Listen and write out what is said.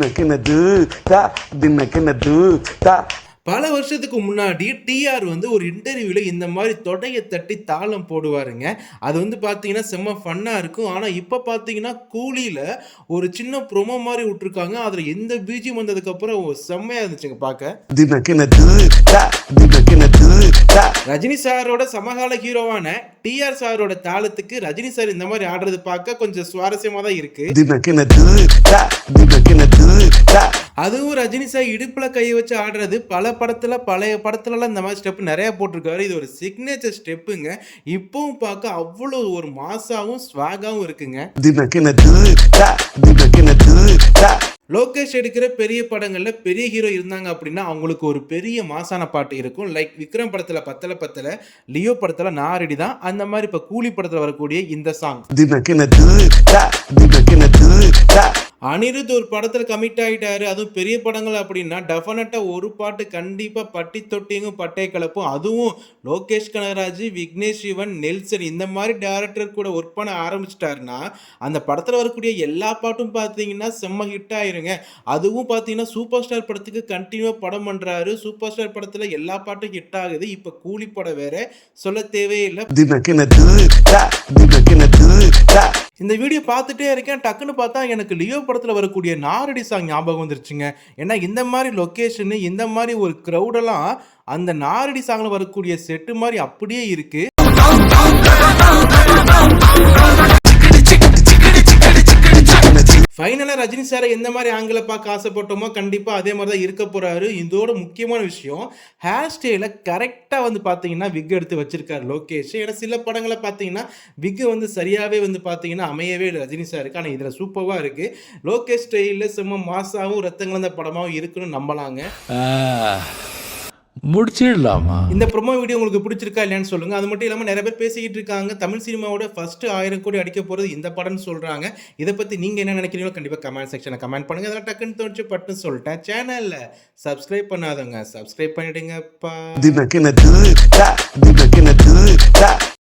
na kina du ta di na kina du ta பல வருஷத்துக்கு முன்னாடி டிஆர் வந்து ஒரு இன்டர்வியூவில் இந்த மாதிரி தொடையை தட்டி தாளம் போடுவாருங்க. அது வந்து பார்த்தீங்கன்னா செம்ம ஃபன்னாக இருக்கும். ஆனால் இப்போ பார்த்தீங்கன்னா கூலியில் ஒரு சின்ன ப்ரொமோ மாதிரி விட்ருக்காங்க அதில் எந்த பீஜியம் வந்ததுக்கப்புறம் செம்மையாக இருந்துச்சுங்க பார்க்க. ரஜினி சாரோட சமகால ஹீரோவான டிஆர் சாரோட தாளத்துக்கு ரஜினி சார் இந்த மாதிரி ஆடுறது பார்க்க கொஞ்சம் சுவாரஸ்யமாக தான் இருக்கு. அதுவும் ரஜினி சார் இடுப்புல கையை வச்சு ஆடுறது பல படத்துல பழைய படத்துலலாம் இந்த மாதிரி ஸ்டெப் நிறைய போட்டிருக்காரு. இது ஒரு சிக்னேச்சர் ஸ்டெப்புங்க இப்பவும் பார்க்க அவ்வளோ ஒரு மாசாவும் ஸ்வாகாவும் இருக்குங்க. லோகேஷ் எடுக்கிற பெரிய படங்களில் பெரிய ஹீரோ இருந்தாங்க அப்படின்னா அவங்களுக்கு ஒரு பெரிய மாசான பாட்டு இருக்கும். லைக் விக்ரம் படத்தில் பத்தல பத்தல லியோ படத்தில் நாரடி தான். அந்த மாதிரி இப்போ கூலி படத்தில் வரக்கூடிய இந்த சாங் அனிருத் ஒரு படத்தில் கமிட் ஆகிட்டாரு அதுவும் பெரிய படங்கள் அப்படின்னா டெஃபினட்டாக ஒரு பாட்டு கண்டிப்பாக பட்டி தொட்டியும் பட்டை கலப்பும். அதுவும் லோகேஷ் கனகராஜ் விக்னேஷ் சிவன் நெல்சன் இந்த மாதிரி டேரக்டர் கூட ஒர்க் பண்ண ஆரம்பிச்சிட்டாருன்னா அந்த படத்தில் வரக்கூடிய எல்லா பாட்டும் பார்த்தீங்கன்னா செம்ம ஹிட் ஆயிருங்க. அதுவும் பார்த்தீங்கன்னா சூப்பர் ஸ்டார் படத்துக்கு கண்டினியூவாக படம் பண்ணுறாரு சூப்பர் ஸ்டார் படத்தில் எல்லா பாட்டும் ஹிட் ஆகுது. இப்போ கூலி படம் வேற. சொல்ல தேவையில்லை இந்த வீடியோ பார்த்துட்டே இருக்கேன். டக்குன்னு பார்த்தா எனக்கு லியோ படத்தில் வரக்கூடிய நாரடி சாங் ஞாபகம் வந்துருச்சுங்க. ஏன்னா இந்த மாதிரி லொக்கேஷனு இந்த மாதிரி ஒரு க்ரௌடெல்லாம் அந்த நாரடி சாங்கில் வரக்கூடிய செட்டு மாதிரி அப்படியே இருக்குது ஃபைனலாக ரஜினி சாரை எந்த மாதிரி ஆங்கில பார்க்க ஆசைப்பட்டோமோ கண்டிப்பாக அதே மாதிரி தான் இருக்க போகிறாரு இதோட முக்கியமான விஷயம் ஹேர் ஸ்டைலை கரெக்டாக வந்து பார்த்தீங்கன்னா விக் எடுத்து வச்சிருக்காரு லோகேஷ். ஏன்னா சில படங்களை பார்த்தீங்கன்னா விக் வந்து சரியாகவே வந்து பார்த்தீங்கன்னா அமையவே இல்லை ரஜினி சாருக்கு. ஆனால் இதில் சூப்பராக இருக்குது லோகேஷ் ஸ்டைலில் சும்மா மாசாவும் ரத்தம் கலந்த படமாகவும் இருக்குன்னு நம்பலாங்க. முடிச்சிடலாமா? இந்த ப்ரொமோ வீடியோ உங்களுக்கு பிடிச்சிருக்கா இல்லையான்னு சொல்லுங்க. அது மட்டும் இல்லாமல் நிறைய பேர் பேசிக்கிட்டு இருக்காங்க. தமிழ் சினிமாவோட ஃபர்ஸ்ட் ஆயிரம் கோடி அடிக்க போகிறது இந்த படம்னு சொல்கிறாங்க இதை பற்றி நீங்கள் என்ன நினைக்கிறீங்களோ கண்டிப்பாக கமெண்ட் செக்ஷனில் கமெண்ட் பண்ணுங்கள் அதெல்லாம் டக்குன்னு தோணுச்சு பட்டுன்னு சொல்லிட்டேன். சேனலில் சப்ஸ்கிரைப் பண்ணாதவங்க சப்ஸ்கிரைப் பண்ணிடுங்கப்பா.